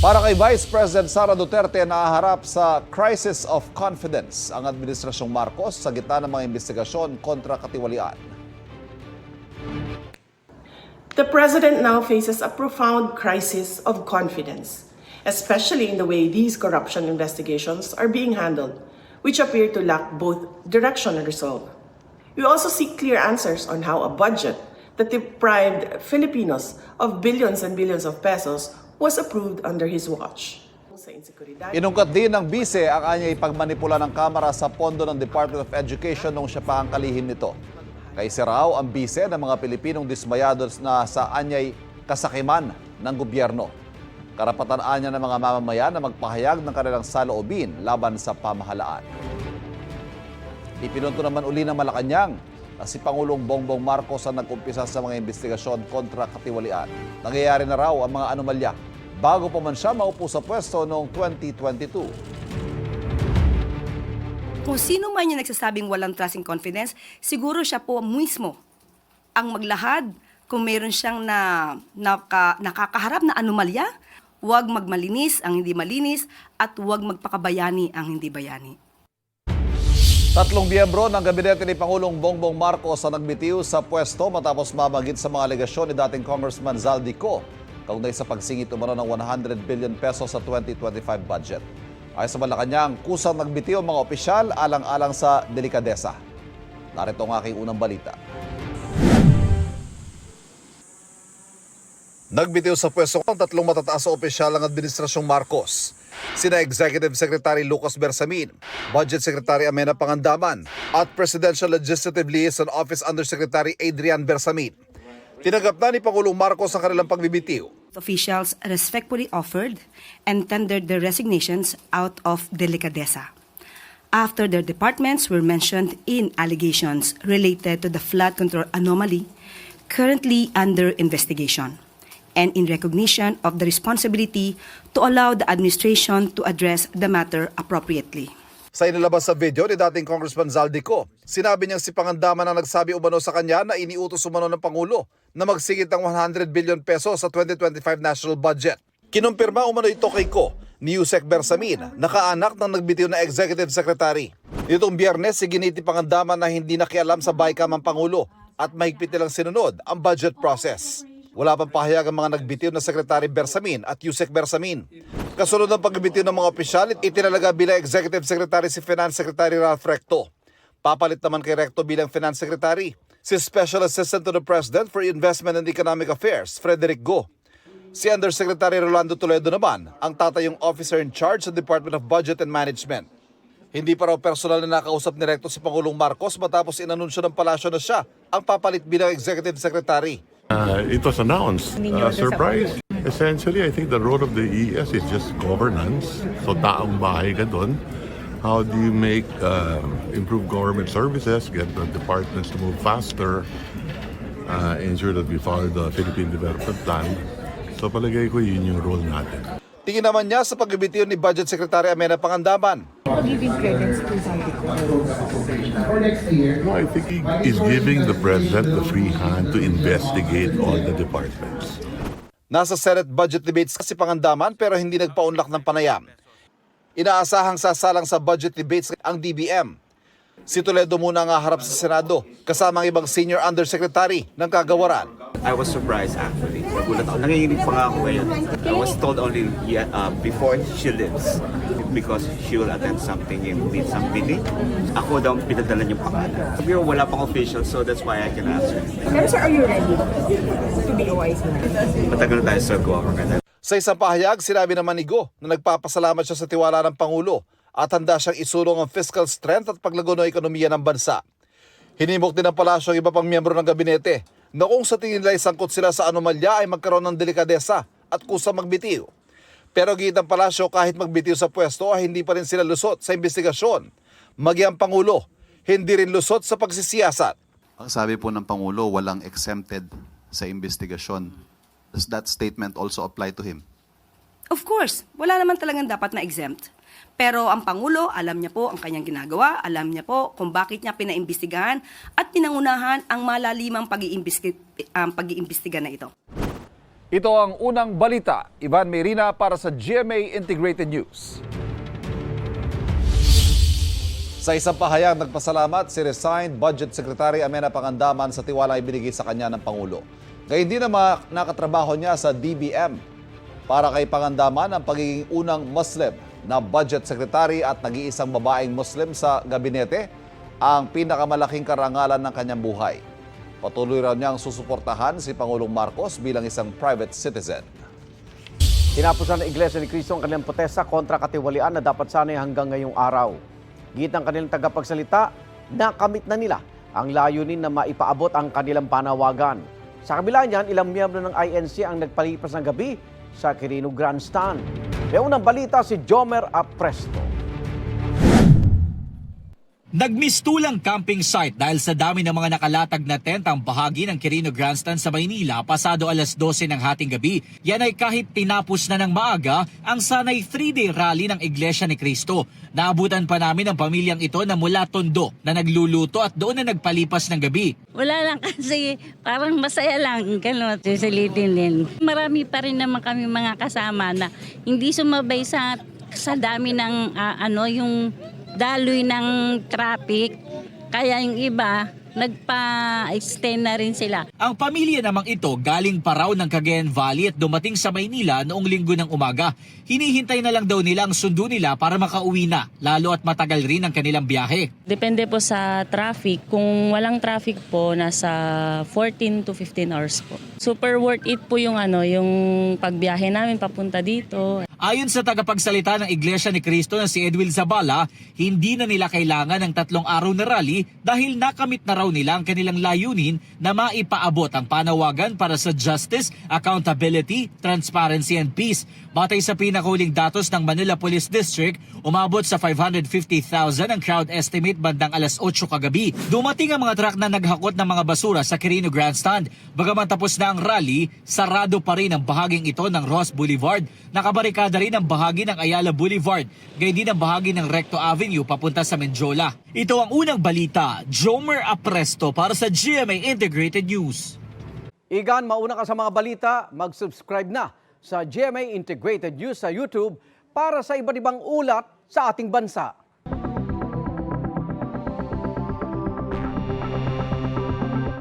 Para kay Vice President Sara Duterte nahaharap sa crisis of confidence ang Administrasyong Marcos sa gitna ng mga investigasyon kontra katiwalian. The president now faces a profound crisis of confidence, especially in the way these corruption investigations are being handled, which appear to lack both direction and resolve. We also seek clear answers on how a budget that deprived Filipinos of billions and billions of pesos was approved under his watch. Inungkat din ng bise ang anyay pagmanipula ng Kamara sa pondo ng Department of Education nung siya pa ang kalihim nito. Kaisi raw ang bise ng mga Pilipinong dismayado na sa anyay kasakiman ng gobyerno. Karapatan anya ng mga mamamayan na magpahayag ng kanilang saloobin laban sa pamahalaan. Ipinunto naman uli ng Malacanang na si Pangulong Bongbong Marcos ang nag-umpisa sa mga investigasyon kontra katiwalian. Nangyayari na raw ang mga anomalya bago pa man siya maupo sa pwesto noong 2022. Kung sino man yung nagsasabing walang trust and confidence, siguro siya po mismo ang maglahad kung meron siyang na, naka, nakakaharap na anomalya, huwag magmalinis ang hindi malinis at huwag magpakabayani ang hindi bayani. Tatlong biyembro ng gabinete ni Pangulong Bongbong Marcos ang nagbitiw sa pwesto matapos mamagit sa mga alegasyon ni dating Congressman Zaldico kaugnay sa pagsingit umano ng 100 billion pesos sa 2025 budget. Ayon sa Malacanang, kusang nagbitiw ang mga opisyal alang-alang sa delikadesa. Narito ang aking unang balita. Nagbitiw sa pwesto ang tatlong matataas na opisyal ng Administrasyong Marcos. Sina Executive Secretary Lucas Bersamin, Budget Secretary Amena Pangandaman, at Presidential Legislative Liaison Office Undersecretary Adrian Bersamin. Tinanggap na ni Pangulong Marcos ang kanilang pagbibitiw. Officials respectfully offered and tendered their resignations out of delicadeza. After their departments were mentioned in allegations related to the flood control anomaly currently under investigation and in recognition of the responsibility to allow the administration to address the matter appropriately. Sa inilabas sa video ni dating Congressman Zaldico, sinabi niyang si Pangandaman ang nagsabi umano sa kanya na iniutos umano ng Pangulo na magsigit ng 100 billion pesos sa 2025 national budget. Kinumpirma umano ito kay Ko ni Yusek Bersamin, nakaanak ng nagbitiw na executive secretary. Nitong biyernes, si Giniti Pangandaman na hindi nakialam sa BICAM ang Pangulo at mahigpit nilang sinunod ang budget process. Wala pang pahayag ang mga nagbitiw na Secretary Bersamin at Yusek Bersamin. Kasunod ng pagbitiw ng mga opisyal, itinalaga bilang Executive Secretary si Finance Secretary Ralph Recto. Papalit naman kay Recto bilang Finance Secretary si Special Assistant to the President for Investment and Economic Affairs, Frederick Go. Si Undersecretary Rolando Toledo naman ang tatayong officer in charge sa Department of Budget and Management. Hindi pa raw personal na nakausap ni Recto si Pangulong Marcos matapos inanunsyo ng palasyo na siya ang papalit bilang Executive Secretary. Uh, it was announced. Uh, surprise. Essentially, I think the role of the ES is just governance. So taong bahay ka doon. How do you make uh, improve government services, get the departments to move faster, uh, ensure that we follow the Philippine Development Plan. So palagay ko yun yung role natin. Tingin naman niya sa pagbibitiw ni Budget Secretary Amena Pangandaman. giving credits to. No, I think he is giving the president the free hand to investigate all the departments. Nasa Senate budget debates si Pangandaman pero hindi nagpaunlak ng panayam. Inaasahang sasalang sa budget debates ang DBM. Si Toledo muna nga harap sa Senado kasama ang ibang senior undersecretary ng kagawaran. I was surprised actually. Nagulat ako. Nanginginig pa nga ako ngayon. I was told only yeah, uh, before she leaves because she will attend something in need some meeting. Ako daw ang pinadala niyang pangalan. Pero wala pang official so that's why I can answer. Pero sir, are you ready to be OIC? Matagal na tayo sa government. Sa isang pahayag, sinabi naman ni Go na nagpapasalamat siya sa tiwala ng Pangulo at handa siyang isulong ang fiscal strength at paglago ng ekonomiya ng bansa. Hinimok din ng palasyo ang iba pang miyembro ng gabinete na kung sa tingin nila sangkot sila sa anomalya ay magkaroon ng delikadesa at kusa magbitiw. Pero gigit ng palasyo kahit magbitiw sa pwesto ay hindi pa rin sila lusot sa investigasyon. Magi ang Pangulo, hindi rin lusot sa pagsisiyasat. Ang sabi po ng Pangulo, walang exempted sa investigasyon. Does that statement also apply to him? Of course, wala naman talagang dapat na exempt. Pero ang Pangulo, alam niya po ang kanyang ginagawa, alam niya po kung bakit niya pinaimbestigahan at pinangunahan ang malalimang pag-iimbestiga, um, pag-iimbestiga na ito. Ito ang unang balita. Ivan Merina para sa GMA Integrated News. Sa isang pahayag, nagpasalamat si resigned Budget Secretary Amena Pangandaman sa tiwala ibinigay sa kanya ng Pangulo. Gayun din mga nakatrabaho niya sa DBM. Para kay Pangandaman ang pagiging unang Muslim na Budget Secretary at nag-iisang babaeng Muslim sa gabinete ang pinakamalaking karangalan ng kanyang buhay. Patuloy raw niyang susuportahan si Pangulong Marcos bilang isang private citizen. Tinapusan ng Iglesia ni Cristo ang kanilang protesta kontra katiwalian na dapat sanay hanggang ngayong araw. Git ng kanilang tagapagsalita, nakamit na nila ang layunin na maipaabot ang kanilang panawagan. Sa kabila niyan, ilang miyembro ng INC ang nagpalipas ng gabi sa Quirino Grandstand. May unang balita si Jomer Apresto. Nagmistulang camping site dahil sa dami ng mga nakalatag na tent ang bahagi ng Quirino Grandstand sa Maynila pasado alas 12 ng hating gabi. Yan ay kahit tinapos na ng maaga ang sanay 3-day rally ng Iglesia ni Cristo. Naabutan pa namin ang pamilyang ito na mula Tondo na nagluluto at doon na nagpalipas ng gabi. Wala lang kasi parang masaya lang, gano'n, sisilitin din. Marami pa rin naman kami mga kasama na hindi sumabay sa, sa dami ng ah, ano, yung daloy ng traffic. Kaya yung iba, nagpa-extend na rin sila. Ang pamilya namang ito galing pa raw ng Cagayan Valley at dumating sa Maynila noong linggo ng umaga. Hinihintay na lang daw nila ang sundo nila para makauwi na, lalo at matagal rin ang kanilang biyahe. Depende po sa traffic. Kung walang traffic po, nasa 14 to 15 hours po. Super worth it po yung ano, yung pagbiyahe namin papunta dito. Ayon sa tagapagsalita ng Iglesia ni Cristo na si Edwin Zabala, hindi na nila kailangan ng tatlong araw na rally dahil nakamit na raw nila ang kanilang layunin na maipaabot ang panawagan para sa justice, accountability, transparency and peace. Batay sa pinakahuling datos ng Manila Police District, umabot sa 550,000 ang crowd estimate bandang alas 8 kagabi. Dumating ang mga truck na naghakot ng mga basura sa Quirino Grandstand. Bagaman tapos na ang rally, sarado pa rin ang bahaging ito ng Ross Boulevard. Nakabarikada rin ang bahagi ng Ayala Boulevard, gayon din ang bahagi ng Recto Avenue papunta sa Menjola. Ito ang unang balita, Jomer Apresto para sa GMA Integrated News. Igan, mauna ka sa mga balita, mag-subscribe na sa GMA Integrated News sa YouTube para sa iba't ibang ulat sa ating bansa.